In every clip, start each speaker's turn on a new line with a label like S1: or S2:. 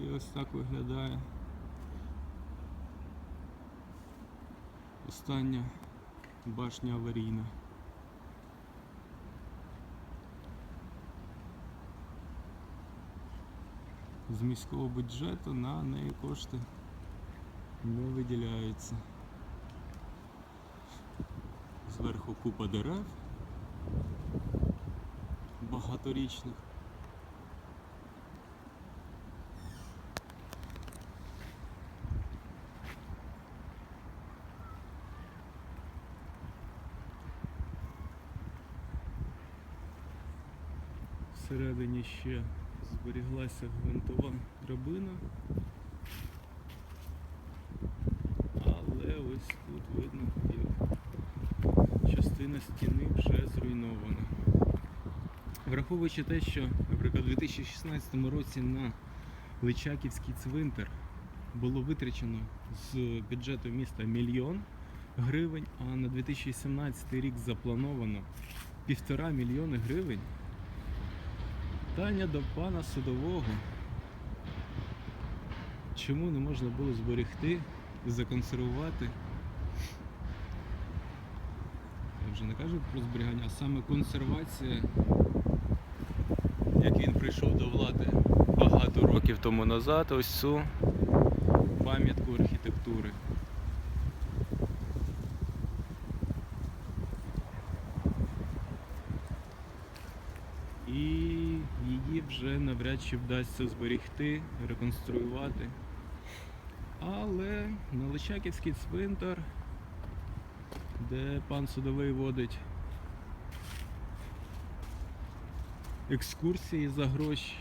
S1: І ось так виглядає остання башня аварійна. З міського бюджету на неї кошти не виділяються. Зверху купа дерев багаторічних. Всередині ще зберіглася гвинтова драбина. Але ось тут видно, як частина стіни вже зруйнована. Враховуючи те, що, наприклад, у 2016 році на Личаківський цвинтар було витрачено з бюджету міста мільйон гривень, а на 2017 рік заплановано півтора мільйони гривень. Питання до пана судового. Чому не можна було зберегти законсервувати? Я вже не кажу про зберігання, а саме консервація, як він прийшов до влади багато років тому назад, ось цю пам'ятку архітектури. І вже навряд чи вдасться зберегти, реконструювати. Але на Личаківський цвинтар, де пан судовий водить екскурсії за гроші,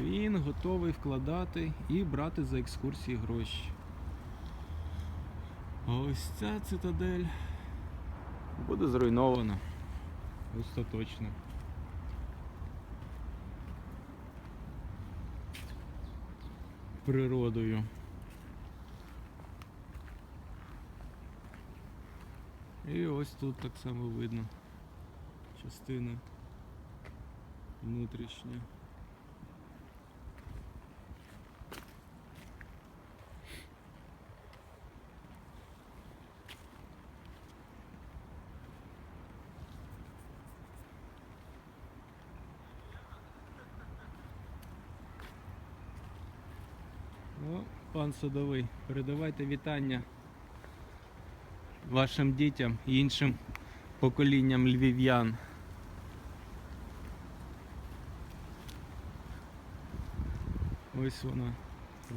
S1: він готовий вкладати і брати за екскурсії гроші. А ось ця цитадель буде зруйнована остаточно. Природою. І ось тут так само видно частина внутрішня. Ну, пан судовий, передавайте вітання вашим дітям і іншим поколінням львів'ян. Ось вона,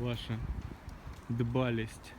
S1: ваша дбалість.